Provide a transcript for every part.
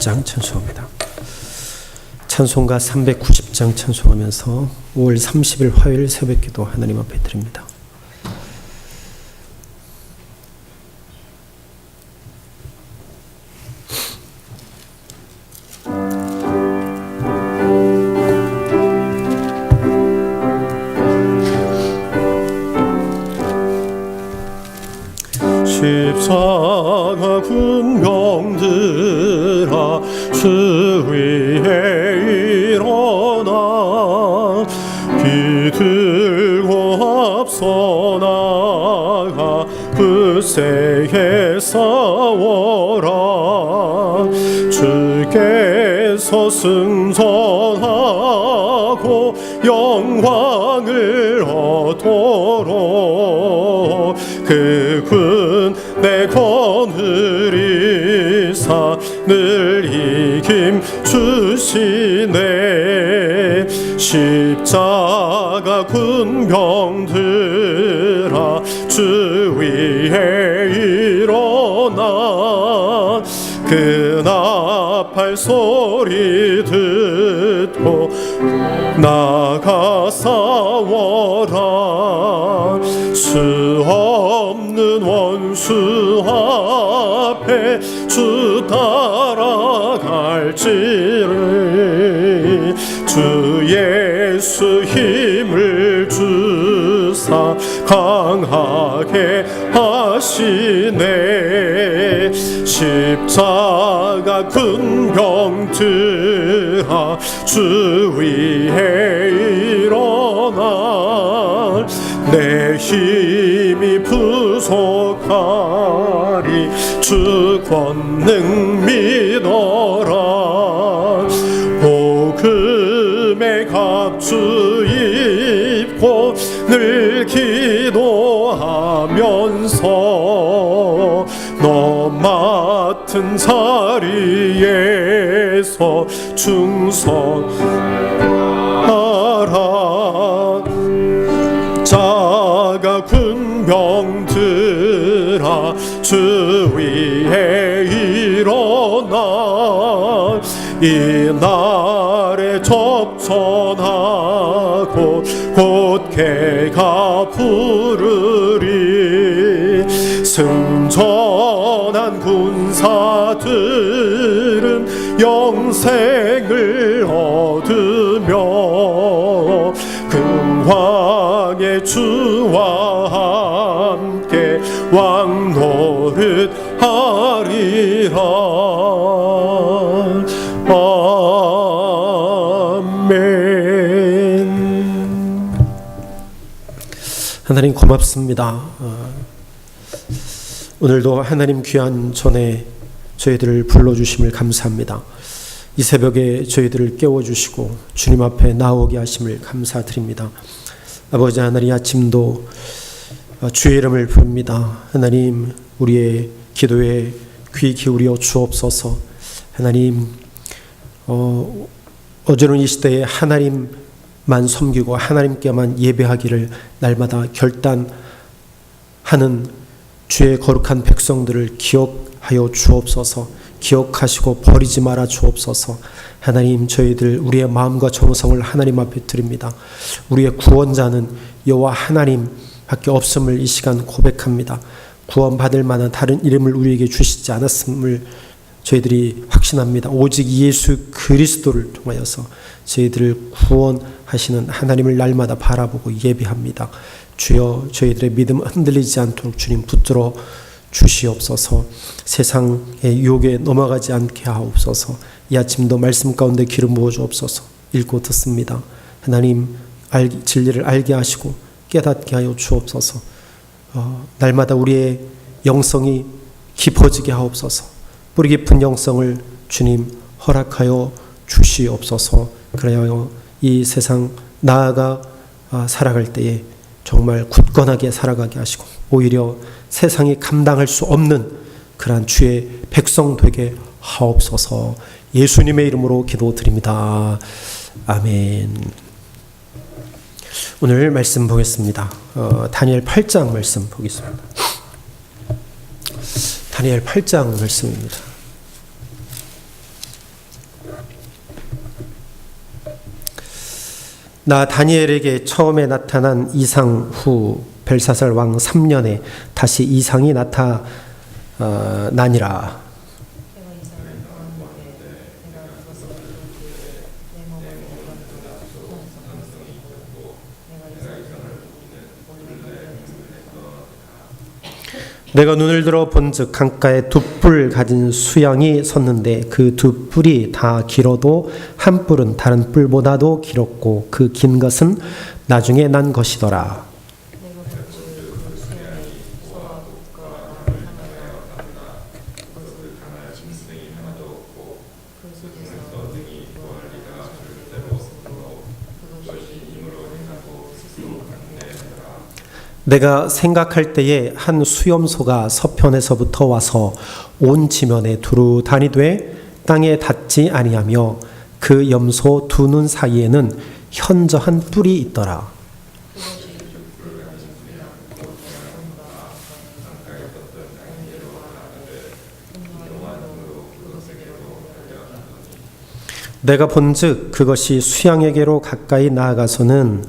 390장 찬송합니다. 찬송가 390장 찬송하면서 5월 30일 화요일 새벽 기도 하나님 앞에 드립니다. 주께서 승천하고 영광을 얻도록 그군 내 거느리사 늘 이김 주시네. 십자가 군병들아 주 위에 나팔 소리 듣고 나가 싸워라. 수 없는 원수 앞에 주 따라갈지를 주 예수 힘을 주사 강하게 하 시네. 십자가 큰 병들아 주 위에 일어나 내 힘이 부족하리 주 권능 믿어라. 복음의 갑주 입고 늘 맡은 자리에서 충성하라 자가 군병들아 주 위에 일어나 이 날에 접전하고 곧 개가 부르 하나님 고맙습니다. 어, 오늘도 하나님 귀한 전에 저희들을 불러주심을 감사합니다. 이 새벽에 저희들을 깨워주시고 주님 앞에 나오게 하심을 감사드립니다. 아버지 하나님 아침도 어, 주의 이름을 부릅니다. 하나님 우리의 기도에 귀 기울여 주옵소서. 하나님 어, 어제는 이 시대에 하나님 만 섬기고 하나님께만 예배하기를 날마다 결단하는 주의 거룩한 백성들을 기억하여 주옵소서. 기억하시고 버리지 말아 주옵소서. 하나님 저희들 우리의 마음과 정성을 하나님 앞에 드립니다. 우리의 구원자는 여호와 하나님밖에 없음을 이 시간 고백합니다. 구원받을 만한 다른 이름을 우리에게 주시지 않았음을 저희들이 확신합니다. 오직 예수 그리스도를 통하여서 저희들을 구원하시는 하나님을 날마다 바라보고 예배합니다. 주여 저희들의 믿음 흔들리지 않도록 주님 붙들어 주시옵소서. 세상의 유혹에 넘어가지 않게 하옵소서. 이 아침도 말씀 가운데 기름 부어 주옵소서. 읽고 듣습니다. 하나님 알, 진리를 알게 하시고 깨닫게 하여 주옵소서. 어, 날마다 우리의 영성이 깊어지게 하옵소서. 뿌리 깊은 영성을 주님 허락하여 주시옵소서. 그래야 이 세상 나아가 아, 살아갈 때에 정말 굳건하게 살아가게 하시고 오히려 세상이 감당할 수 없는 그러한 주의 백성 되게 하옵소서. 예수님의 이름으로 기도드립니다. 아멘. 오늘 말씀 보겠습니다. 어, 다니엘 8장 말씀 보겠습니다. 다니엘 8장 말씀입니다. 나 다니엘에게 처음에 나타난 이상 후 벨사살 왕 3년에 다시 이상이 나타나니라. 내가 이삭을 보았는데 내가 그것을 본 뒤에 내 몸을 내던지고 수원에서 벗었고 내가 이삭을 본래 그전에서 내가 눈을 들어 본즉 강가에 두 뿔 가진 수양이 섰는데 그 두 뿔이 다 길어도 한 뿔은 다른 뿔보다도 길었고 그 긴 것은 나중에 난 것이더라. 내가 본즉 그 수양이 소와 붓과 하나가 그것을 짐승이 하나도 없고 그 속에서 무언가 그것이 힘으로 행하고 스스로 내가 생각할 때에 한 수염소가 서편에서부터 와서 온 지면에 두루 다니되 땅에 닿지 아니하며 그 염소 두 눈 사이에는 현저한 뿔이 있더라. 내가 본즉 그것이 수양에게로 가까이 나아가서는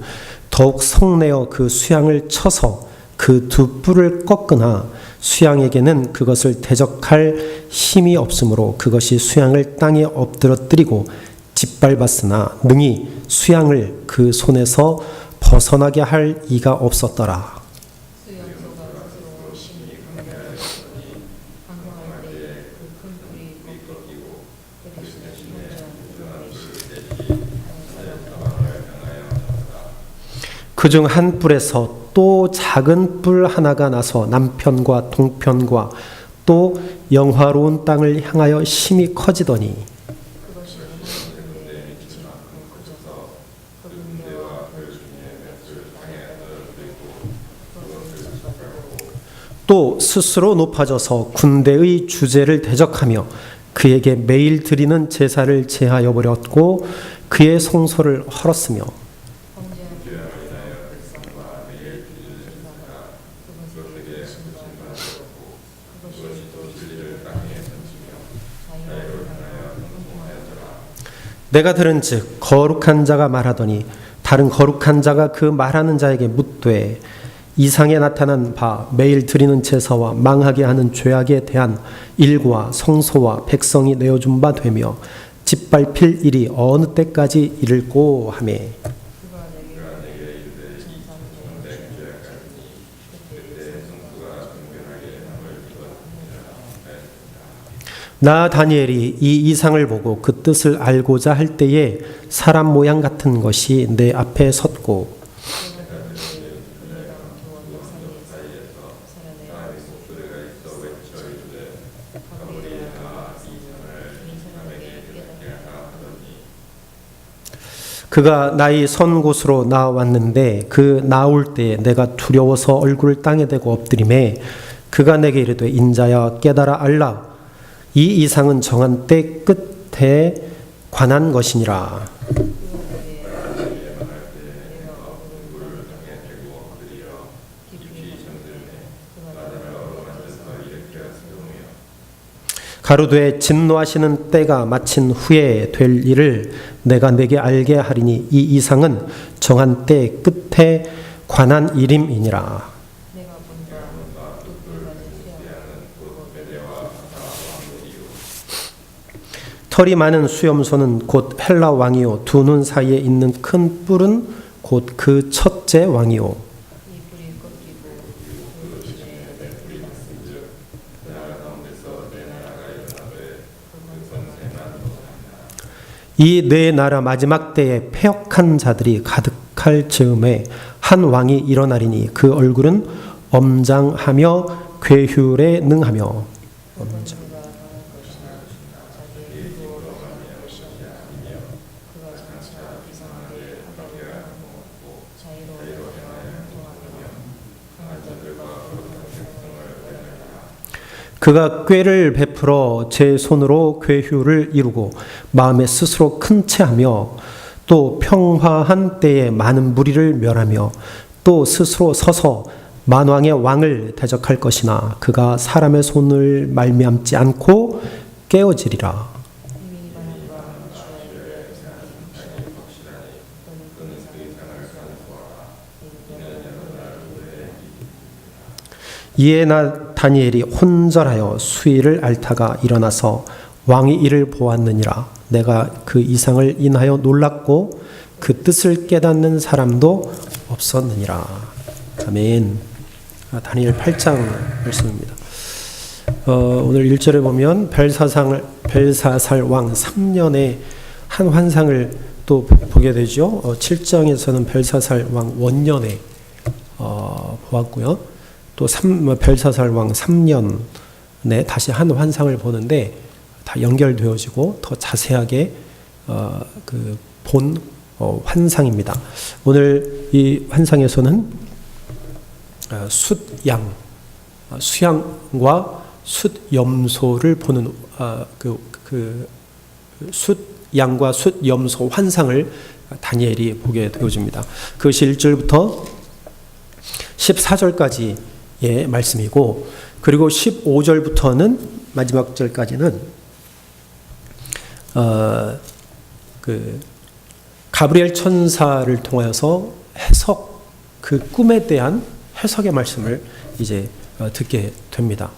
더욱 성내어 그 수양을 쳐서 그 두 뿔을 꺾으나 수양에게는 그것을 대적할 힘이 없으므로 그것이 수양을 땅에 엎드러뜨리고 짓밟았으나 능히 수양을 그 손에서 벗어나게 할 이가 없었더라. 수염소가 스스로 심히 강력하였더니 방황할 때에 그 중 한 뿔에서 또 작은 뿔 하나가 나서 남편과 동편과 또 영화로운 땅을 향하여 심히 커지더니 또 스스로 높아져서 군대의 주제를 대적하며 그에게 매일 드리는 제사를 제하여 버렸고 그의 성소를 헐었으며 범죄한 자의 백성과 매일 드리는 제사가 그것에게 신장받고 그것이 또 진리를 땅에 던지며 자유를 향하여 형통하였더라 내가 들은 즉 거룩한 자가 말하더니 다른 거룩한 자가 그 말하는 자에게 묻되 이상에 나타난 바 매일 드리는 제사와 망하게 하는 죄악에 대한 일과 성소와 백성이 내어준 바 되며 짓밟힐 일이 어느 때까지 이를꼬 하매 그가 내게 이르되 정상의 나 다니엘이 이 이상을 보고 그 뜻을 알고자 할 때에 사람 모양 같은 것이 내 앞에 섰고 그가 나의 선 곳으로 나왔는데 그 나올 때에 내가 두려워서 얼굴을 땅에 대고 엎드림에 그가 내게 이르되 인자야 깨달아 알라 이 이상은 정한 때 끝에 관한 것이니라. 가로되 진노하시는 때가 마친 후에 될 일을 내가 내게 알게 하리니 이 이상은 정한 때 끝에 관한 일임이니라 내가 본다 뚝불 가진 수양은 털이 많은 수염소는 곧 헬라 왕이요. 두 눈 사이에 있는 큰 뿔은 곧 그 첫째 왕이요. 이 네 나라 마지막 때에 패역한 자들이 가득할 즈음에 한 왕이 일어나리니 그 얼굴은 엄장하며 괴휼에 능하며. 엄장. 그가 꾀를 베풀어 제 손으로 괴휼을 이루고 마음에 스스로 큰 채하며 또 평화한 때에 많은 무리를 멸하며 또 스스로 서서 만왕의 왕을 대적할 것이나 그가 사람의 손을 말미암지 않고 깨어지리라. 이에 나 다니엘이 혼절하여 수위를 앓다가 일어나서 왕이 이를 보았느니라 내가 그 이상을 인하여 놀랐고 그 뜻을 깨닫는 사람도 없었느니라 아멘 아, 다니엘 8장 말씀입니다 어, 오늘 1절에 보면 벨사상을 벨사살 왕 3년에 한 환상을 또 보게 되죠. 어, 7장에서는 벨사살 왕 원년에 어, 보았고요. 또 3, 벨사살 왕 3년에 다시 한 환상을 보는데 다 연결되어지고 더 자세하게 어, 그본 어, 환상입니다. 오늘 이 환상에서는 어, 숫양, 어, 수양과 숫염소를 보는 어, 그, 그 숫양과 숫염소 환상을 다니엘이 보게 되어집니다. 그것이 1절부터 14절까지 의 말씀이고 그리고 15절부터는 마지막 절까지는 어, 그 가브리엘 천사를 통하여서 해석 그 꿈에 대한 해석의 말씀을 이제 어, 듣게 됩니다.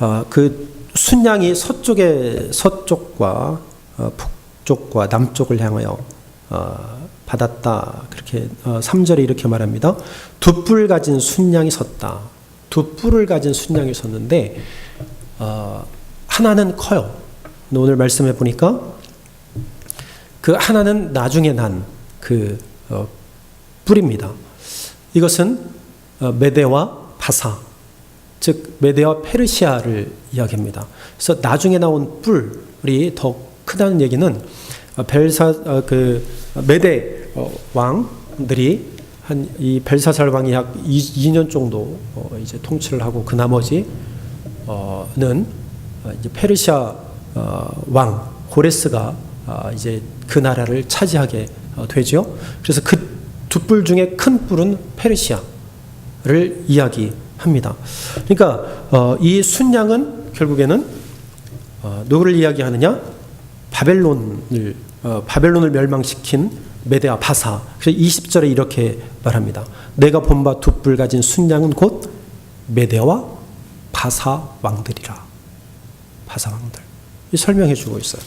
어, 그 순양이 서쪽에 서쪽과 어, 북쪽과 남쪽을 향하여 어, 받았다. 그렇게 어, 3절에 이렇게 말합니다. 두 뿔 가진 순양이 섰다. 두 뿔을 가진 순양이 섰는데 어, 하나는 커요. 오늘 말씀해 보니까 그 하나는 나중에 난그 어, 뿔입니다. 이것은 어, 메대와 바사, 즉 메대와 페르시아를 이야기합니다. 그래서 나중에 나온 뿔이 더 크다는 얘기는 어, 벨사 어, 그 메대 어, 왕들이 한 이 벨사살 왕이 약 2, 년 정도 어, 이제 통치를 하고 그 나머지는 어, 이제 페르시아 어, 왕 고레스가 아, 이제 그 나라를 차지하게 어, 되죠. 그래서 그 두 뿔 중에 큰 뿔은 페르시아를 이야기합니다. 그러니까 어, 이 순양은 결국에는 어, 누구를 이야기하느냐? 바벨론을 어, 바벨론을 멸망시킨 메데아 바사. 그래서 20절에 이렇게 말합니다. 내가 본바 두 뿔 가진 순양은 곧 메데와 바사 왕들이라. 바사 왕들. 이 설명해 주고 있어요.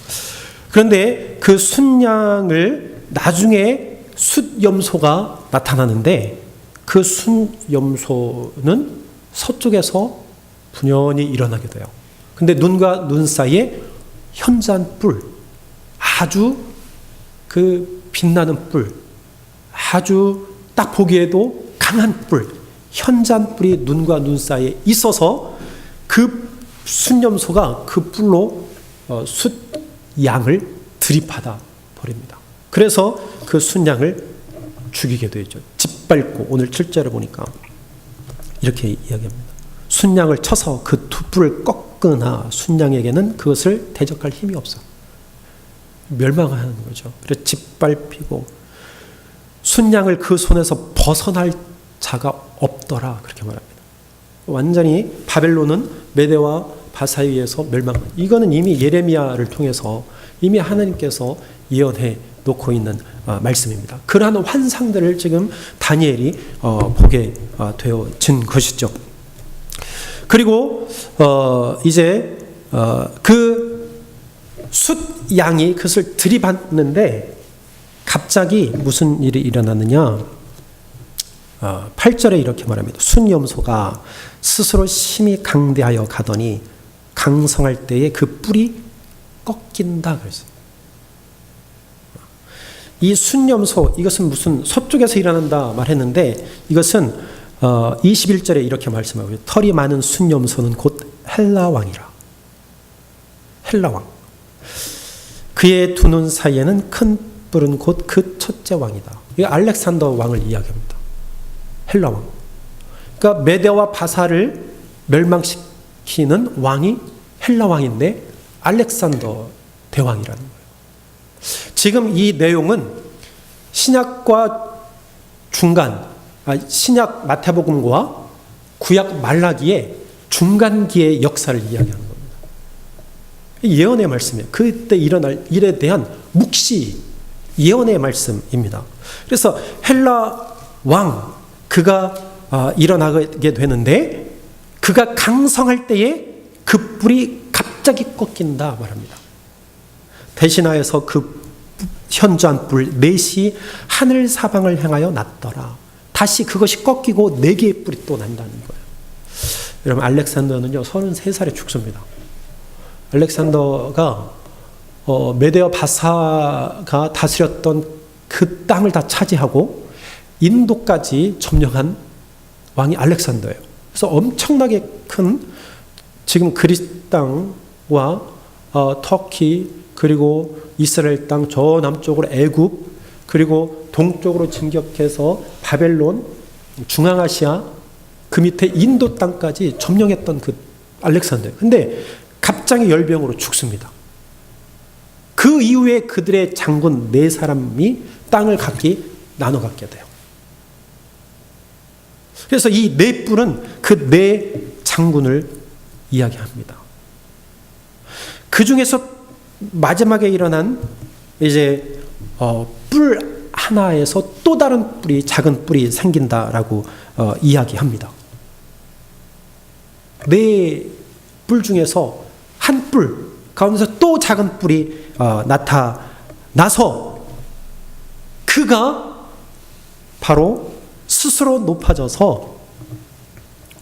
그런데 그 순양을 나중에 숫염소가 나타나는데 그 숫염소는 서쪽에서 분연히 일어나게 돼요. 근데 눈과 눈 사이에 현저한 뿔, 아주 그 빛나는 뿔, 아주 딱 보기에도 강한 뿔, 뿔이 눈과 눈 사이에 있어서 그 순염소가 그 뿔로 어, 숫 양을 들이받아 버립니다. 그래서 그 순양을 죽이게 되죠. 짓밟고 오늘 7절을 보니까 이렇게 이야기합니다. 순양을 쳐서 그 두 뿔을 꺾으나 순양에게는 그것을 대적할 힘이 없어. 멸망하는 거죠. 그래서 짓밟히고 순양을 그 손에서 벗어날 자가 없더라 그렇게 말합니다. 완전히 바벨론은 메대와 바사에 의해서 멸망. 이거는 이미 예레미야를 통해서 이미 하나님께서 예언해 놓고 있는 어, 말씀입니다. 그러한 환상들을 지금 다니엘이 어, 보게 어, 되어진 것이죠. 그리고 어, 이제 어, 그 숫 양이 그것을 들이받는데 갑자기 무슨 일이 일어나느냐? 어, 8절에 이렇게 말합니다. 순염소가 스스로 심히 강대하여 가더니 강성할 때에 그 뿔이 꺾인다 그랬어요. 이 순염소 이것은 무슨 서쪽에서 일어난다 말했는데 이것은 어, 21절에 이렇게 말씀하고. 털이 많은 순염소는 곧 헬라 왕이라. 헬라 왕. 그의 두 눈 사이에는 큰 뿔은 곧 그 첫째 왕이다. 이 알렉산더 왕을 이야기합니다. 헬라 왕. 그러니까 메대와 바사를 멸망시키는 왕이 헬라 왕인데 알렉산더 대왕이라는 거예요. 지금 이 내용은 신약과 중간, 아, 신약 마태복음과 구약 말라기의 중간기의 역사를 이야기하는 겁니다. 예언의 말씀이에요. 그때 일어날 일에 대한 묵시 예언의 말씀입니다. 그래서 헬라 왕 그가 아, 일어나게 되는데 그가 강성할 때에 그 뿔이 갑자기 꺾인다 말합니다. 대신하여서 그 현저한 뿔 넷이 하늘 사방을 향하여 났더라. 다시 그것이 꺾이고 네 개의 뿔이 또 난다는 거예요. 여러분 알렉산더는요 33살에 죽습니다. 알렉산더가 어, 메데어 바사가 다스렸던 그 땅을 다 차지하고 인도까지 점령한 왕이 알렉산더예요. 그래서 엄청나게 큰 지금 그리스 땅과 어, 터키 그리고 이스라엘 땅 저 남쪽으로 애굽 그리고 동쪽으로 진격해서 바벨론 중앙아시아 그 밑에 인도 땅까지 점령했던 그 알렉산더. 근데 갑자기 열병으로 죽습니다. 그 이후에 그들의 장군 네 사람이 땅을 각기 나눠 갖게 돼요. 그래서 이 네 뿔은 그 네 장군을 이야기합니다. 그 중에서 마지막에 일어난 이제 어, 뿔 하나에서 또 다른 뿔이 작은 뿔이 생긴다라고 어, 이야기합니다. 네 뿔 중에서 한 뿔 가운데서 또 작은 뿔이 어, 나타나서 그가 바로 스스로 높아져서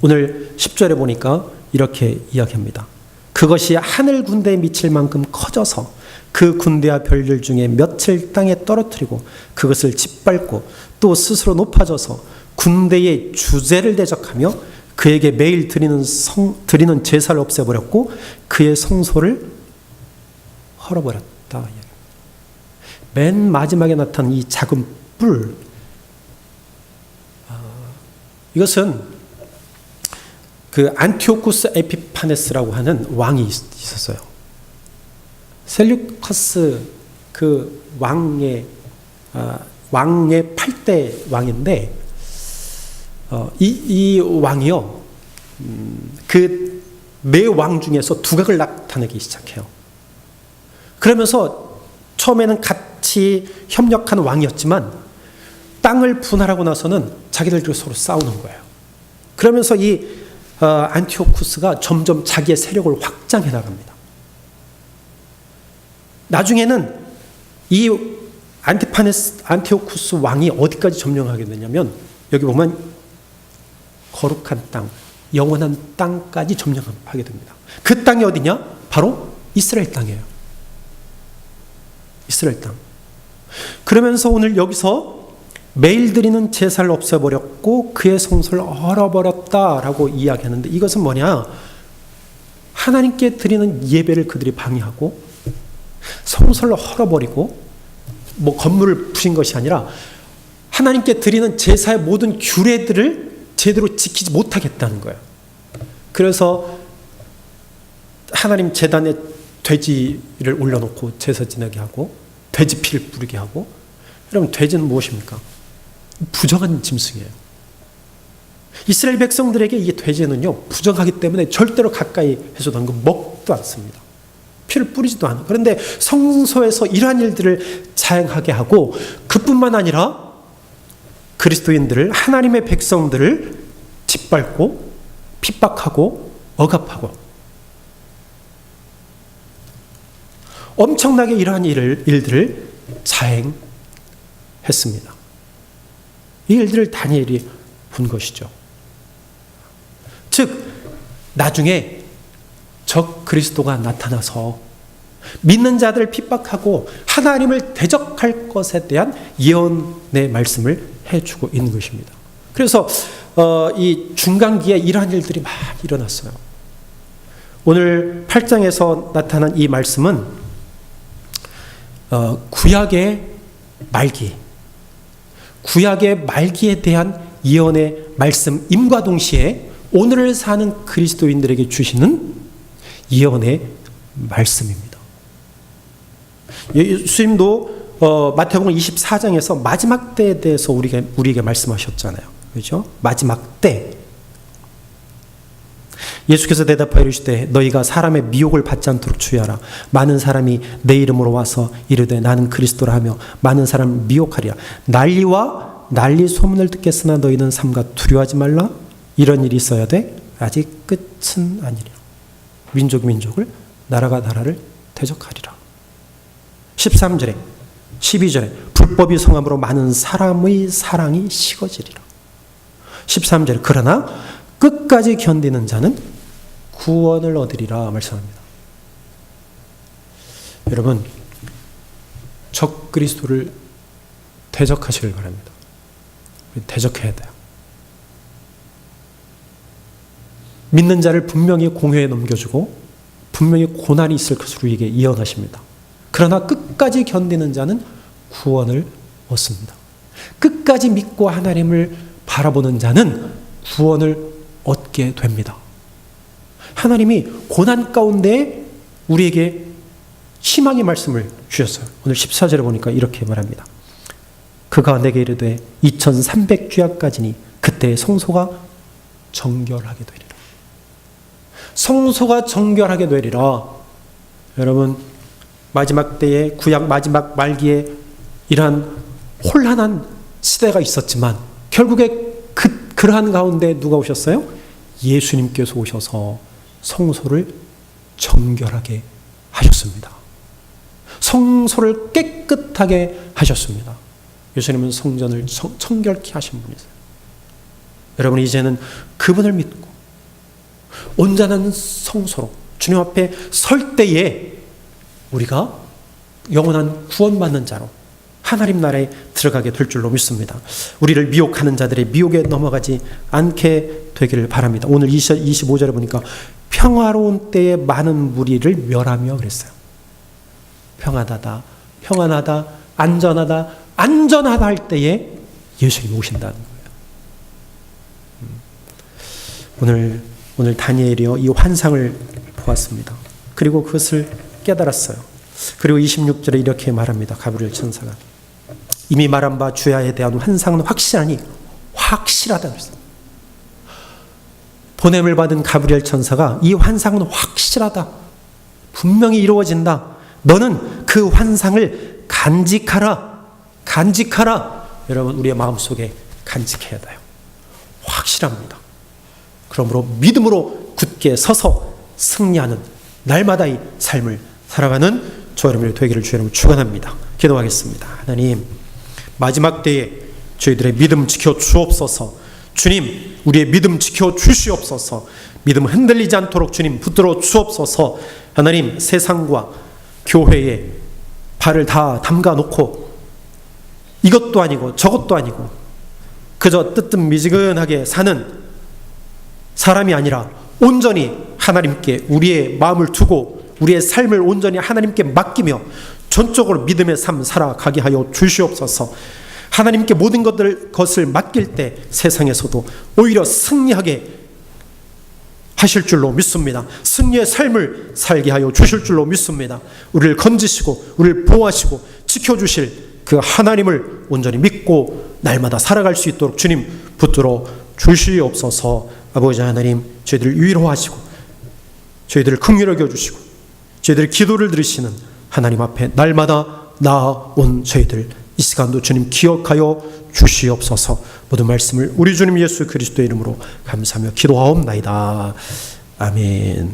오늘 10절에 보니까 이렇게 이야기합니다. 그것이 하늘 군대에 미칠 만큼 커져서 그 군대와 별들 중에 며칠 땅에 떨어뜨리고 그것을 짓밟고 또 스스로 높아져서 군대의 주제를 대적하며 그에게 매일 드리는 성, 드리는 제사를 없애버렸고 그의 성소를 헐어버렸다. 맨 마지막에 나타난 이 작은 뿔. 아, 이것은 그 안티오쿠스 에피파네스라고 하는 왕이 있- 있었어요. 셀류커스 그 왕의 아, 왕의 8대 왕인데 어, 이, 이 왕이요 음, 그네 왕 중에서 두각을 나타내기 시작해요. 그러면서 처음에는 같이 협력한 왕이었지만 땅을 분할하고 나서는 자기들끼리 서로 싸우는 거예요. 그러면서 이 어, 안티오쿠스가 점점 자기의 세력을 확장해 나갑니다. 나중에는 이 안티파네스 안티오쿠스 왕이 어디까지 점령하게 되냐면 여기 보면 거룩한 땅, 영원한 땅까지 점령하게 됩니다. 그 땅이 어디냐? 바로 이스라엘 땅이에요. 이스라엘 땅. 그러면서 오늘 여기서 매일 드리는 제사를 없애버렸고 그의 성소를 얼어버렸다라고 이야기하는데 이것은 뭐냐? 하나님께 드리는 예배를 그들이 방해하고 성소를 헐어버리고 뭐 건물을 부신 것이 아니라 하나님께 드리는 제사의 모든 규례들을 제대로 지키지 못하겠다는 거예요. 그래서 하나님 재단에 돼지를 올려놓고 제사 지내게 하고 돼지 피를 뿌리게 하고 여러분 돼지는 무엇입니까? 부정한 짐승이에요. 이스라엘 백성들에게 이 돼지는요 부정하기 때문에 절대로 가까이 해서도 않고 먹도 않습니다. 피를 뿌리지도 않아. 그런데 성소에서 이러한 일들을 자행하게 하고 그뿐만 아니라 그리스도인들을 하나님의 백성들을 짓밟고 핍박하고 억압하고 엄청나게 이러한 일을, 일들을 자행했습니다. 이 일들을 다니엘이 본 것이죠. 즉 나중에 적 그리스도가 나타나서 믿는 자들을 핍박하고 하나님을 대적할 것에 대한 예언의 말씀을 해주고 있는 것입니다. 그래서 어, 이 중간기에 이러한 일들이 많이 일어났어요. 오늘 8장에서 나타난 이 말씀은 어, 구약의 말기, 구약의 말기에 대한 예언의 말씀임과 동시에 오늘을 사는 그리스도인들에게 주시는 예언의 말씀입니다. 예수님도 어, 마태복음 24장에서 마지막 때에 대해서 우리가 우리에게 말씀하셨잖아요. 그렇죠? 마지막 때. 예수께서 대답하여 이르시되 너희가 사람의 미혹을 받지 않도록 주의하라. 많은 사람이 내 이름으로 와서 이르되 나는 그리스도라 하며 많은 사람을 미혹하리라. 난리와 난리 소문을 듣겠으나 너희는 삼가 두려워하지 말라. 이런 일이 있어야 돼. 아직 끝은 아니라 민족 민족을 나라가 나라를 대적하리라. 13절에 12절에 불법이 성함으로 많은 사람의 사랑이 식어지리라. 13절 그러나 끝까지 견디는 자는 구원을 얻으리라 말씀합니다. 여러분 적 그리스도를 대적하시길 바랍니다. 대적해야 돼요. 믿는 자를 분명히 공회에 넘겨주고 분명히 고난이 있을 것으로 우리에게 예언하십니다. 그러나 끝까지 견디는 자는 구원을 얻습니다. 끝까지 믿고 하나님을 바라보는 자는 구원을 얻게 됩니다. 하나님이 고난 가운데 우리에게 희망의 말씀을 주셨어요. 오늘 14절에 보니까 이렇게 말합니다. 그가 내게 이르되 2300주야까지니 그때 성소가 정결하게 되리라. 성소가 정결하게 되리라. 여러분 마지막 때에 구약 마지막 말기에 이러한 혼란한 시대가 있었지만 결국에 그 그러한 가운데 누가 오셨어요? 예수님께서 오셔서 성소를 정결하게 하셨습니다. 성소를 깨끗하게 하셨습니다. 예수님은 성전을 청, 청결케 하신 분이세요. 여러분 이제는 그분을 믿고 온전한 성소로 주님 앞에 설 때에 우리가 영원한 구원받는 자로 하나님 나라에 들어가게 될 줄로 믿습니다. 우리를 미혹하는 자들의 미혹에 넘어가지 않게 되기를 바랍니다. 오늘 25절에 보니까 평화로운 때에 많은 무리를 멸하며 그랬어요. 평안하다, 평안하다, 안전하다, 안전하다 할 때에 예수님이 오신다는 거예요. 음. 오늘 오늘 다니엘이요 이 환상을 보았습니다. 그리고 그것을 깨달았어요. 그리고 26절에 이렇게 말합니다. 가브리엘 천사가 이미 말한 바 주야에 대한 환상은 확실하니 확실하다 그랬어요. 보냄을 받은 가브리엘 천사가 이 환상은 확실하다. 분명히 이루어진다. 너는 그 환상을 간직하라. 간직하라. 여러분 우리의 마음속에 간직해야 돼요. 확실합니다. 그러므로 믿음으로 굳게 서서 승리하는 날마다의 삶을 살아가는 저 여러분의 되기를 주 여러분 축원합니다. 기도하겠습니다. 하나님 마지막 때에 저희들의 믿음 지켜 주옵소서. 주님 우리의 믿음 지켜 주시옵소서. 믿음 흔들리지 않도록 주님 붙들어 주옵소서. 하나님 세상과 교회에 발을 다 담가 놓고 이것도 아니고 저것도 아니고 그저 뜨뜻미지근하게 사는 사람이 아니라 온전히 하나님께 우리의 마음을 두고 우리의 삶을 온전히 하나님께 맡기며 전적으로 믿음의 삶 살아가게 하여 주시옵소서. 하나님께 모든 것들 것을 맡길 때 세상에서도 오히려 승리하게 하실 줄로 믿습니다. 승리의 삶을 살게 하여 주실 줄로 믿습니다. 우리를 건지시고 우리를 보호하시고 지켜 주실 그 하나님을 온전히 믿고 날마다 살아갈 수 있도록 주님 붙들어 주시옵소서. 아버지 하나님 저희들을 위로하시고 저희들을 긍휼히 여겨 주시고 저희들의 기도를 들으시는 하나님 앞에 날마다 나아온 저희들 이 시간도 주님 기억하여 주시옵소서 모든 말씀을 우리 주님 예수 그리스도의 이름으로 감사하며 기도하옵나이다. 아멘.